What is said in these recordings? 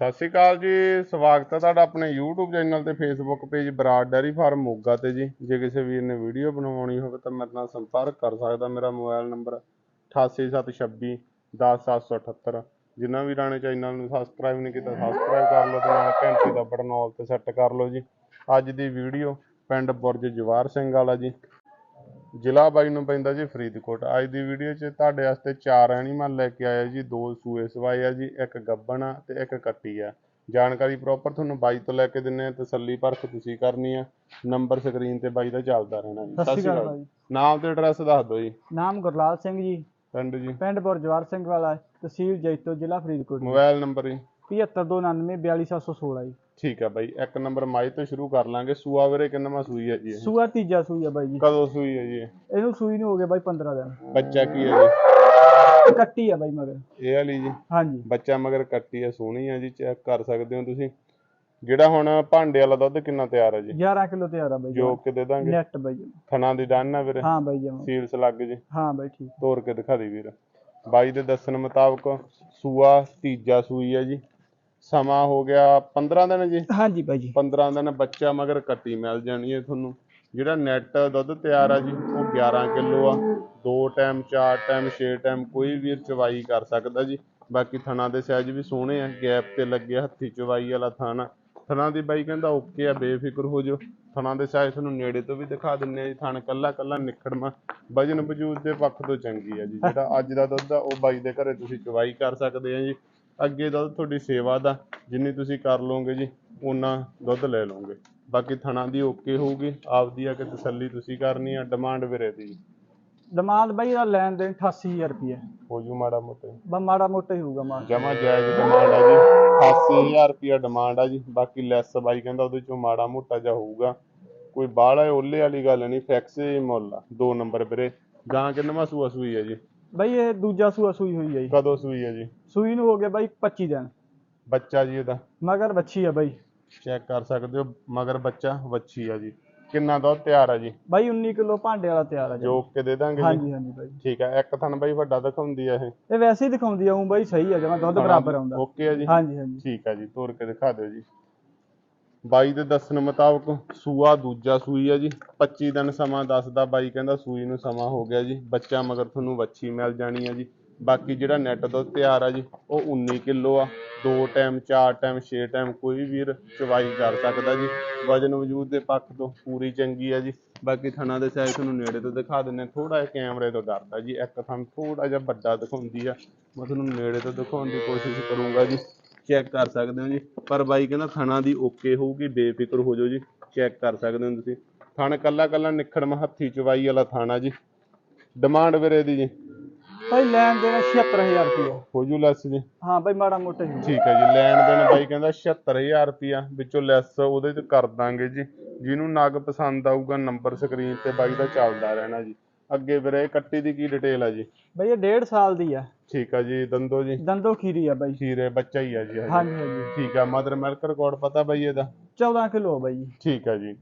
ਸਤਿ ਸ਼੍ਰੀ ਅਕਾਲ ਜੀ, ਸਵਾਗਤ ਹੈ ਤੁਹਾਡਾ ਆਪਣੇ YouTube ਚੈਨਲ ਤੇ Facebook page Brar dairy farm Moga ਤੇ ਜੀ। ਜੇ ਕਿਸੇ ਵੀਰ ਨੇ ਵੀਡੀਓ ਬਣਾਉਣੀ ਹੋਵੇ ਤਾਂ ਮੇਰੇ ਨਾਲ ਸੰਪਰਕ ਕਰ ਸਕਦਾ, ਮੇਰਾ ਮੋਬਾਈਲ ਨੰਬਰ 8876 10778 ਜਿਨ੍ਹਾਂ ਵੀਰਾਂ ਨੇ ਚੈਨਲ ਨੂੰ ਸਬਸਕ੍ਰਾਈਬ ਨਹੀਂ ਕੀਤਾ ਸਬਸਕ੍ਰਾਈਬ ਕਰ ਲਓ ਤੇ ਨਾਲ ਘੰਟੀ ਦਾ ਬਟਨ ਆਲ ਤੇ ਸੈੱਟ ਕਰ ਲਓ ਜੀ। ਅੱਜ ਦੀ ਵੀਡੀਓ ਪਿੰਡ ਬੁਰਜ ਜਵਾਰ ਸਿੰਘ ਵਾਲਾ ਜੀ। ਜ਼ਿਲ੍ਹਾ ਬਾਈ ਨੂੰ ਪੈਂਦਾ ਜੀ ਫਰੀਦਕੋਟ। ਅੱਜ ਦੀ ਵੀਡੀਓ 'ਚ ਤੁਹਾਡੇ ਵਾਸਤੇ ਚਾਰ ਐਨੀਮਲ ਲੈ ਕੇ ਆਇਆ ਜੀ। ਦੋ ਸੂਏ ਸਵਾਏ ਆ ਜੀ ਇੱਕ ਗੱਬਣ ਆ ਤੇ ਇੱਕ ਕੱਟੀ ਆ। ਜਾਣਕਾਰੀ ਪ੍ਰੋਪਰ ਤੁਹਾਨੂੰ ਬਾਈ ਤੋਂ ਲੈ ਕੇ ਦਿੰਨੇ ਆ ਤਸੱਲੀ ਪਰਖ ਤੁਸੀਂ ਕਰਨੀ ਆ। ਨੰਬਰ ਸਕਰੀਨ ਤੇ ਬਾਈ ਦਾ ਚੱਲਦਾ ਰਹਿਣਾ ਜੀ। ਸਤਿ ਸ਼੍ਰੀ ਅਕਾਲ ਨਾਮ ਤੇ ਐਡਰੈਸ ਦੱਸ ਦਿਓ ਜੀ। ਨਾਮ ਗੁਰਲਾਲ ਸਿੰਘ ਜੀ। ਪਿੰਡ ਜੀ। ਪਿੰਡ ਬੁਰਜਵਾਰ ਸਿੰਘ ਵਾਲਾ ਤਹਿਸੀਲ ਜੈਤੋ ਜ਼ਿਲ੍ਹਾ ਫਰੀਦਕੋਟ ਮੋਬਾਈਲ ਨੰਬਰ ਜੀ। 75299 42716 ਜੀ। ਠੀਕ ਆ ਬਾਈ ਇੱਕ ਨੰਬਰ ਮਾਈ ਤੋਂ ਸ਼ੁਰੂ ਕਰ ਲਾਂਗੇ। ਸੂਆ ਵੀਰੇ ਕਿੰਨਵਾਂ ਸੂਈ ਹੈ ਜੀ ਇਹ? ਸੂਆ ਤੀਜਾ ਸੂਈ ਆ ਬਾਈ ਜੀ। ਕਦੋਂ ਸੂਈ ਹੈ ਜੀ ਇਹ? ਇਹਨੂੰ ਸੂਈ ਨੂੰ ਹੋ ਗਏ ਬਾਈ 15 ਦਿਨ। ਬੱਚਾ ਕੀ ਹੈ ਜੀ? ਕੱਟੀ ਆ ਬਾਈ ਮਗਰ। ਇਹ ਵਾਲੀ ਜੀ? ਹਾਂਜੀ। ਬੱਚਾ ਮਗਰ ਕੱਟੀ ਹੈ ਸੋਹਣੀ ਹੈ ਜੀ ਚੈੱਕ ਕਰ ਸਕਦੇ ਹੋ ਤੁਸੀਂ। ਜਿਹੜਾ ਹੁਣ ਭਾਂਡੇ ਵਾਲਾ ਦੁੱਧ ਕਿੰਨਾ ਤਿਆਰ ਹੈ ਜੀ? 11 ਕਿਲੋ ਤਿਆਰ ਆ ਬਾਈ ਜੋ। ਕਿ ਦੇ ਦਾਂਗੇ। ਨੈਟ ਬਾਈ ਜੀ। ਥਣਾ ਦੀ ਡਨ ਆ ਵੀਰੇ। ਹਾਂ ਬਾਈ ਜੀ ਸੀਲਸ ਲੱਗ ਜੀ। ਹਾਂ ਬਾਈ ਠੀਕ। ਤੋੜ ਕੇ ਦਿਖਾ ਦੇ ਵੀਰ। ਬਾਈ ਦੇ ਦੱਸਣ ਮੁਤਾਬਕ ਸੂਆ ਤੀਜਾ ਸੂਈ ਹੈ ਜੀ। ਸਮਾਂ ਹੋ ਗਿਆ 15 ਦਿਨ ਜੀ। ਹਾਂਜੀ ਬਾਈ ਜੀ 15 ਦਿਨ ਬੱਚਾ ਮਗਰ ਕੱਟੀ ਮਿਲ ਜਾਣੀ ਹੈ ਤੁਹਾਨੂੰ। ਜਿਹੜਾ ਨੈਟ ਦੁੱਧ ਤਿਆਰ ਆ ਜੀ ਉਹ 11 ਕਿਲੋ ਆ। ਦੋ ਟਾਈਮ ਚਾਰ ਟਾਈਮ ਛੇ ਟਾਈਮ ਕੋਈ ਵੀਰ ਚਵਾਈ ਕਰ ਸਕਦਾ ਜੀ। ਬਾਕੀ ਥਣਾ ਦੇ ਸਾਈਜ਼ ਵੀ ਸੋਹਣੇ ਆ। ਗੈਪ ਤੇ ਲੱਗਿਆ ਹੱਥੀ ਚਵਾਈ ਵਾਲਾ ਥਾਣਾ ਥਣਾ ਦੀ ਬਾਈ ਕਹਿੰਦਾ ਓਕੇ ਆ ਬੇਫਿਕਰ ਹੋ ਜਾਓ। ਥਣਾ ਦੇ ਸਾਈਜ਼ ਤੁਹਾਨੂੰ ਨੇੜੇ ਤੋਂ ਵੀ ਦਿਖਾ ਦਿੰਨੇ ਆ ਜੀ। ਥਣ ਕੱਲਾ ਕੱਲਾ ਨਿਖੜਮਾ ਵਜਨ ਵਜੂਦ ਦੇ ਪੱਖ ਤੋਂ ਚੰਗੀ ਆ ਜੀ। ਜਿਹੜਾ ਅੱਜ ਦਾ ਦੁੱਧ ਆ ਉਹ ਬਾਈ ਦੇ ਘਰੇ ਤੁਸੀਂ ਚਵਾਈ ਕਰ ਸਕਦੇ ਆ ਜੀ। ਅੱਗੇ ਦੁੱਧ ਤੁਹਾਡੀ ਸੇਵਾ ਦਾ ਜਿੰਨੀ ਤੁਸੀਂ ਕਰ ਲਓਗੇ ਜੀ ਓਨਾ ਦੁੱਧ ਲੈ ਲਓਗੇ। ਬਾਕੀ ਥਣਾ ਦੀ ਓਕੇ ਹੋਊਗੀ ਆਪਦੀ ਆ ਕੇ ਤਸੱਲੀ ਤੁਸੀਂ ਕਰਨੀ ਆ ਡਿਮਾਂਡ ਵੀਰੇ ਦੀ ਡਿਮਾਂਡ ਬਾਈ ਦਾ ਲੈਣ ਦੇਣ 88000 ਰੁਪਏ ਹੋ ਜੂ ਮਾੜਾ ਮੋਟਾ ਬਾ ਮਾੜਾ ਮੋਟਾ ਹੀ ਹੋਊਗਾ ਮਾਲ। ਜਮਾ ਜਾਇਜ਼ ਡਿਮਾਂਡ ਆ ਜੀ 80000 ਰੁਪਿਆ ਡਿਮਾਂਡ ਆ ਜੀ ਬਾਕੀ ਲੈਸ ਬਾਈ ਕਹਿੰਦਾ ਉਹਦੇ ਚੋਂ ਮਾੜਾ ਮੋਟਾ ਜਿਹਾ ਹੋਊਗਾ। ਕੋਈ ਬਾਹਲਾ ਓਲੇ ਵਾਲੀ ਗੱਲ ਨਹੀਂ ਫਿਕਸ ਹੀ ਮੁੱਲ ਆ ਦੋ ਨੰਬਰ ਵੀਰੇ। ਗਾਂ ਕਿੰਨਵਾਂ ਸੂਆ ਸੂਈ ਹੈ ਜੀ? ਬਾਈ ਇਹ ਦੂਜਾ ਸੂਆ ਸੂਈ ਹੋਈ ਆ ਜੀ। ਕਦੋਂ ਸੂਈ ਹੈ ਜੀ? ਸੂਈ ਨੂੰ ਹੋ ਗਏ ਬਾਈ 25 ਦਿਨ। ਬੱਚਾ ਜੀ ਇਹਦਾ। ਮਗਰ ਬੱਚੀ ਆ ਬਾਈ। ਚੈੱਕ ਕਰ ਸਕਦੇ ਹੋ ਮਗਰ ਬੱਚਾ ਵੱਛੀ ਆ ਜੀ। ਕਿੰਨਾ ਦੁੱਧ ਤਿਆਰ ਆ ਜੀ? ਬਾਈ 19 ਕਿਲੋ ਭਾਂਡੇ ਵਾਲਾ ਤਿਆਰ ਆ ਜੀ। ਜੋਕ ਕੇ ਦੇ ਦਾਂਗੇ ਜੀ। ਹਾਂਜੀ ਹਾਂਜੀ ਬਾਈ। ਠੀਕ ਆ ਇੱਕ ਥਣ ਬਾਈ ਵੱਡਾ ਦਿਖਾਉਂਦੀ ਆ ਇਹ। ਇਹ ਵੈਸੇ ਹੀ ਦਿਖਾਉਂਦੀ ਆ ਉਹ ਬਾਈ ਸਹੀ ਆ ਜਮਾ ਦੁੱਧ ਬਰਾਬਰ ਆਉਂਦਾ। ਓਕੇ ਆ ਜੀ। ਹਾਂਜੀ ਹਾਂਜੀ। ਠੀਕ ਆ ਜੀ ਤੋਰ ਕੇ ਦਿਖਾ ਦਿਓ ਜੀ। ਬਾਈ ਦੇ ਦੱਸਣ ਮੁਤਾਬਕ ਸੂਆ ਦੂਜਾ ਸੂਈ ਆ ਜੀ। 25 ਦਿਨ ਸਮਾਂ ਦੱਸਦਾ ਬਾਈ ਕਹਿੰਦਾ ਸੂਈ ਨੂੰ ਸਮਾਂ ਹੋ ਗਿਆ ਜੀ। ਬੱਚਾ ਮਗਰ ਤੁਹਾਨੂੰ ਵੱਛੀ ਮਿਲ ਜਾਣੀ ਆ ਜੀ। ਬਾਕੀ ਜਿਹੜਾ ਨੈਟ ਦੁੱਧ ਤਿਆਰ ਆ ਜੀ, ਉਹ 19 ਕਿਲੋ ਆ। ਦੋ ਟਾਈਮ ਚਾਰ ਟਾਈਮ ਛੇ ਟਾਈਮ ਕੋਈ ਵੀਰ ਚਵਾਈ ਕਰ ਸਕਦਾ ਜੀ। ਵਜਨ ਵਜੂਦ ਦੇ ਪੱਖ ਤੋਂ ਪੂਰੀ ਚੰਗੀ ਆ ਜੀ। ਬਾਕੀ ਥਣਾ ਦੇ ਸਾਈਜ਼ ਤੁਹਾਨੂੰ ਨੇੜੇ ਤੋਂ ਦਿਖਾ ਦਿੰਨੇ ਥੋੜਾ ਜਿਹਾ ਕੈਮਰੇ ਤੋਂ ਡਰਦਾ ਜੀ। ਇੱਕ ਥਣ ਥੋੜਾ ਜਿਹਾ ਵੱਡਾ ਦਿਖਾਉਂਦੀ ਆ। ਮੈਂ ਤੁਹਾਨੂੰ ਨੇੜੇ ਤੋਂ ਦਿਖਾਉਣ ਦੀ ਕੋਸ਼ਿਸ਼ ਕਰੂੰਗਾ ਜੀ। ਚੈੱਕ ਕਰ ਸਕਦੇ ਹੋ ਜੀ। ਪਰ ਬਾਈ ਕਹਿੰਦਾ ਥਣਾ ਦੀ ਓਕੇ ਹੋਊਗੀ, ਬੇਫਿਕਰ ਹੋ ਜਾਓ ਜੀ। ਚੈੱਕ ਕਰ ਸਕਦੇ ਹੋ ਤੁਸੀਂ। ਥਣ ਕੱਲਾ ਕੱਲਾ ਨਿਖੜਮ ਹੱਥੀ ਚਵਾਈ ਵਾਲਾ ਥਾਣਾ ਜੀ। ਡਿਮਾਂਡ ਵੀਰੇ ਦੀ ਜੀ। ਬਾਈ ਲੈਣ ਦੇਣਾ 76000 ਰੁਪਏ ਹੋ ਜੂ ਲੈਸ ਜੀ। ਹਾਂ ਬਾਈ ਮਾੜਾ ਮੋਟਾ ਹੀ। ਠੀਕ ਹੈ ਜੀ ਲੈਣ ਦੇਣ ਬਾਈ ਕਹਿੰਦਾ 76000 ਰੁਪਿਆ ਵਿੱਚੋਂ ਲੈਸ ਉਹਦੇ ਚ ਕਰ ਦਾਂਗੇ ਜੀ। ਜਿਹਨੂੰ ਨਗ ਪਸੰਦ ਆਊਗਾ ਨੰਬਰ ਸਕਰੀਨ ਤੇ ਬਾਈ ਦਾ ਚੱਲਦਾ ਰਹਿਣਾ ਜੀ। ਅੱਗੇ ਵੀਰੇ ਕੱਟੀ ਦੀ ਕੀ ਡਿਟੇਲ ਆ ਜੀ? ਬਾਈ ਇਹ 1.5 ਸਾਲ ਦੀ ਆ। ਠੀਕ ਆ ਜੀ ਦੰਦੋ ਜੀ? ਦੰਦੋ ਖੀਰੀ ਆ ਬਾਈ। ਖੀਰੇ ਬੱਚਾ ਹੀ ਆ ਜੀ ਹਜੇ। ਹਾਂਜੀ ਠੀਕ ਆ ਮਦਰ ਮਿਲਕ ਰਿਕਾਰਡ ਪਤਾ ਬਾਈ ਇਹਦਾ? 14 ਕਿਲੋ ਬਾਈ ਜੀ। ਠੀਕ ਆ ਜੀ।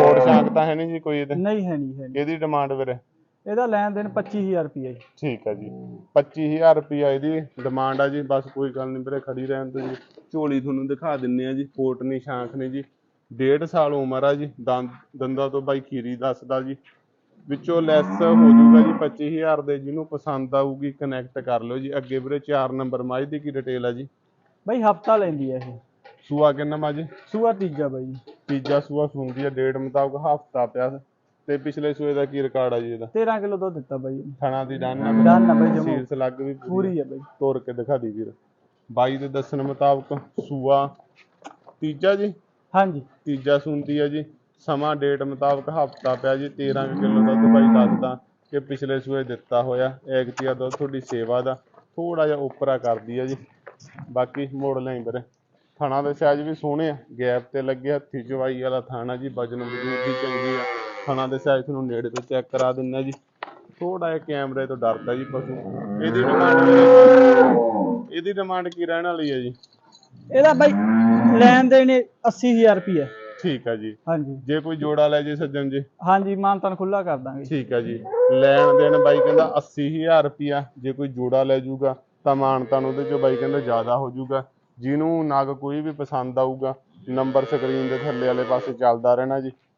ਹੋਰ ਸ਼ਾਂਕ ਤਾਂ ਹੈ ਨਹੀਂ ਜੀ ਕੋਈ ਇਹਦੇ? ਨਹੀਂ ਹੈ ਨਹੀਂ ਹੈ ਨਹੀਂ। ਇਹਦੀ ਡਿਮਾਂਡ ਵੀਰੇ? ਇਹਦਾ ਲੈਣ ਦੇਣ 25000 ਰੁਪਏ ਜੀ। ਠੀਕ ਆ ਜੀ। 25000 ਰੁਪਿਆ ਇਹਦੀ ਡਿਮਾਂਡ ਆ ਜੀ। ਬਸ ਕੋਈ ਗੱਲ ਨਹੀਂ ਵੀਰੇ ਖੜੀ ਰਹਿਣ ਤੋਂ ਜੀ। ਝੋਲੀ ਤੁਹਾਨੂੰ ਦਿਖਾ ਦਿੰਨੇ ਆ ਜੀ। ਕੋਟ ਨਹੀਂ ਸ਼ਾਂਖ ਨੇ ਜੀ। ਡੇਢ ਸਾਲ ਉਮਰ ਆ ਜੀ। ਦੰਦ ਦੰਦਾਂ ਤੋਂ ਬਾਈ ਖੀਰੀ ਦੱਸਦਾ ਜੀ। ਵਿੱਚੋਂ ਲੈਸ ਹੋ ਜਾਊਗਾ ਜੀ 25000 ਦੇ। ਜਿਹਨੂੰ ਪਸੰਦ ਆਊਗੀ ਕਨੈਕਟ ਕਰ ਲਿਓ ਜੀ। ਅੱਗੇ ਵੀਰੇ 4 ਨੰਬਰ ਮਾਝ ਦੀ ਕੀ ਡਿਟੇਲ ਆ ਜੀ? ਬਾਈ ਹਫਤਾ ਲੈਂਦੀ ਆ ਇਹ। ਸੂਆ ਕਿੰਨਾ ਮਾ ਜੀ ਸੂਆ ਤੀਜਾ ਬਾਈ। ਜੀ ਤੀਜਾ ਸੂਆ ਸੁਣਦੀ ਆ। ਡੇਟ ਮੁਤਾਬਕ ਹਫਤਾ ਪਿਆ। ਤੇ ਪਿਛਲੇ ਸੂਏ ਦਾ ਕੀ ਰਿਕਾਰਡ ਆ ਜੀ ਇਹਦਾ? 13 ਕਿਲੋ ਦੁੱਧ ਦਿੱਤਾ ਬਾਈ ਇਹਨੇ। ਥਣਾ ਦੀ ਡਨ ਆ ਡਨ ਆ ਬਾਈ ਜਮਾ। ਸੀਲਸ ਲੱਗ ਵੀ ਪੂਰੀ ਆ। ਬਾਈ। ਤੋੜ ਕੇ ਦਿਖਾ ਦੀ ਵੀਰ। ਬਾਈ ਦੇ ਦੱਸਣ ਮੁਤਾਬਕ ਸੂਆ ਤੀਜਾ ਜੀ? ਹਾਂਜੀ। ਤੀਜਾ ਸੁਣਦੀ ਹੈ ਜੀ। ਸਮਾਂ ਡੇਟ ਮੁਤਾਬਕ ਹਫਤਾ ਪਿਆ ਜੀ 13 ਕਿਲੋ ਦੁੱਧ ਬਾਈ ਦੱਸਦਾ ਕਿ ਪਿਛਲੇ ਸੂਏ ਦਿੱਤਾ ਹੋਇਆ। ਐਗਤੀਆ ਦੁੱਧ ਤੁਹਾਡੀ ਸੇਵਾ ਦਾ ਥੋੜਾ ਜਿਹਾ ਉੱਪਰਾ ਕਰਦੀ ਹੈ ਜੀ। ਬਾਕੀ ਮੋੜ ਲਈ ਵੀਰੇ। ਥਾਣਾ ਦੇ ਸਾਈਜ਼ ਵੀ ਸੋਹਣੇ ਆ। ਗੈਪ ਤੇ ਲੱਗੇ ਹੱਥੀ ਚਵਾਈ ਵਾਲਾ ਥਾਣਾ ਜੀ ਵਜਨ ਵਜੂਦ ਦੀ ਚੰਗੀ ਆ। ਥਾਣਾ ਦੇ ਸਾਈਜ਼ ਤੁਹਾਨੂੰ ਨੇੜੇ ਤੋਂ ਚੈੱਕ ਕਰਾ ਦਿੰਦਾ ਜੀ। ਥੋੜਾ ਜਿਹਾ ਕੈਮਰੇ ਤੋਂ ਡਰਦਾ ਜੀ ਪਸ਼ੂ। ਇਹਦੀ ਡਿਮਾਂਡ ਇਹਦੀ ਡਿਮਾਂਡ ਕੀ ਰਹਿਣ ਵਾਲੀ ਹੈ ਜੀ? ਇਹਦਾ ਬਾਈ ਲੈਣ ਦੇਣ 80000 ਰੁਪਏ ਠੀਕ ਆ ਜੀ। ਹਾਂਜੀ। ਜੇ ਕੋਈ ਜੋੜਾ ਲੈ ਜੇ ਸੱਜਣ ਜੀ? ਹਾਂਜੀ ਮਾਨਤਨ ਖੁੱਲਾ ਕਰ ਦਾਂਗੇ। ਠੀਕ ਆ ਜੀ। ਲੈਣ ਦੇਣ ਬਾਈ ਕਹਿੰਦਾ 80000 ਰੁਪਿਆ ਜੇ ਕੋਈ ਜੋੜਾ ਲੈ ਜਾਊਗਾ ਤਾਂ ਮਾਨਤਾਨ ਉਹਦੇ ਚੋਂ ਬਾਈ ਕਹਿੰਦਾ ਜ਼ਿਆਦਾ ਹੋ ਜਾਊਗਾ ਜਿਹਨੂੰ ਨਗ ਕੋਈ ਵੀ ਪਸੰਦ ਆਊਗਾ ਨੰਬਰ ਸਕਰੀਨ ਦੇ ਥੱਲੇ ਵਾਲੇ ਪਾਸੇ ਚੱਲਦਾ ਰਹਿਣਾ ਜੀ।